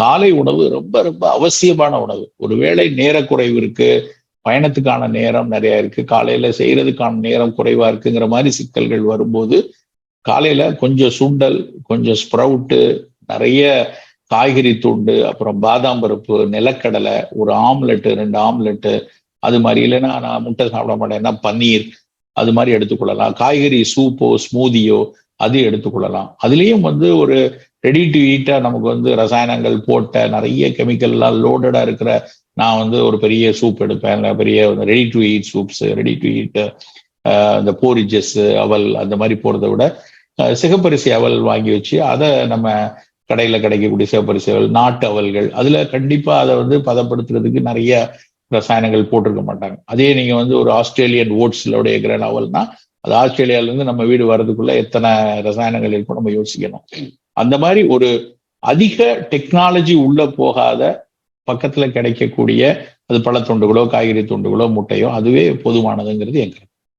காலை உணவு ரொம்ப ரொம்ப அவசியமான உணவு. ஒருவேளை நேர குறைவு இருக்கு பயணத்துக்கான நேரம் நிறைய இருக்கு காலையில செய்யறதுக்கான நேரம் குறைவா இருக்குங்கிற மாதிரி சிக்கல்கள் வரும்போது காலையில கொஞ்சம் சுண்டல் கொஞ்சம் ஸ்ப்ரவுட்டு நிறைய காய்கறி துண்டு அப்புறம் பாதாம் பருப்பு நிலக்கடலை ஒரு ஆம்லெட்டு ரெண்டு ஆம்லெட்டு அது மாதிரி. இல்லைன்னா நான் முட்டை சாப்பிட மாட்டேன்னா பன்னீர் அது மாதிரி எடுத்துக்கொள்ளலாம். காய்கறி சூப்போ ஸ்மூதியோ அது எடுத்துக்கொள்ளலாம். அதுலேயும் வந்து ஒரு ரெடி டு ஈட்டா நமக்கு வந்து ரசாயனங்கள் போட்ட நிறைய கெமிக்கல்லாம் லோடடா இருக்கிற நான் வந்து ஒரு பெரிய சூப் எடுப்பேன். பெரிய ready to eat soups ready to eat இந்த போரிஜஸ் அவல் அந்த மாதிரி போறதை விட சிகப்பரிசி அவல் வாங்கி வச்சு அதை நம்ம கடையில கிடைக்கக்கூடிய சிவப்பரிசி அவல் நாட்டு அவல்கள் அதுல கண்டிப்பா அதை வந்து பதப்படுத்துறதுக்கு நிறைய ரசாயனங்கள் போட்டிருக்க மாட்டாங்க. அதே நீங்க வந்து ஒரு ஆஸ்திரேலியன் ஓட்ஸ்லோடைய கிரன் அவல்னா அது ஆஸ்திரேலியால இருந்து நம்ம வீடு வர்றதுக்குள்ள எத்தனை ரசாயனங்கள் இருக்கும் நம்ம யோசிக்கணும். அந்த மாதிரி ஒரு அதிக டெக்னாலஜி உள்ள போகாத பக்கத்துல கிடைக்கக்கூடிய அது பழத்துண்டுகளோ காய்கறி துண்டுகளோ முட்டையோ அதுவே போதுமானதுங்கிறது என்